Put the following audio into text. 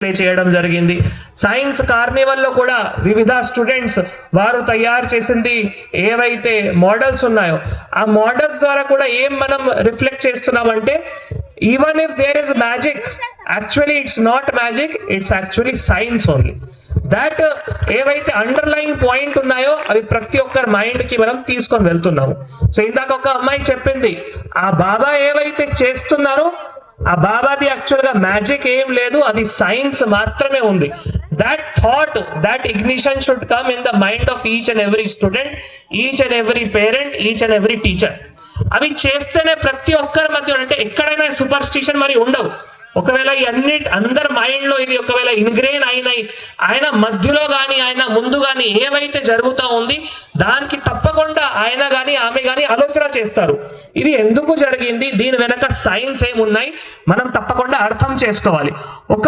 Play చేయడం జరిగింది. Science కార్నివల్లో కూడా వివిధ స్టూడెంట్స్ వారు తయారు చేసింది ఏవైతే మోడల్స్ ఉన్నాయో ఆ మోడల్స్ ద్వారా కూడా ఏం మనం రిఫ్లెక్ట్ చేస్తున్నామంటే even if there is magic actually it's not magic it's actually science only that ఏవైతే అండర్లైన్ పాయింట్ ఉన్నాయో అవి ప్రతి ఒక్కరి మైండ్కి మనం తీసుకొని వెళ్తున్నాము. సో ఇందాక ఒక అమ్మాయి చెప్పింది ఆ బాబా ఏవైతే చేస్తున్నారో ఆ బాబాది యాక్చువల్గా మ్యాజిక్ ఏం లేదు అది సైన్స్ మాత్రమే ఉంది. That thought that ignition should come in the mind of each and every student each and every parent each and every teacher అవి చేస్తేనే ప్రతి ఒక్కరి మధ్య అంటే ఎక్కడైనా సూపర్ స్టిషన్ మరి ఉండవు. ఒకవేళ ఈ అన్ని అందరి మైండ్లో ఇది ఒకవేళ ఇన్గ్రెయిన్ అయినాయి ఆయన మధ్యలో గాని ఆయన ముందు గాని ఏవైతే జరుగుతూ ఉంది దానికి తప్పకుండా ఆయన గాని ఆమె గాని ఆలోచన చేస్తారు. ఇది ఎందుకు జరిగింది? దీని వెనక సైన్స్ ఏమున్నాయి? మనం తప్పకుండా అర్థం చేసుకోవాలి. ఒక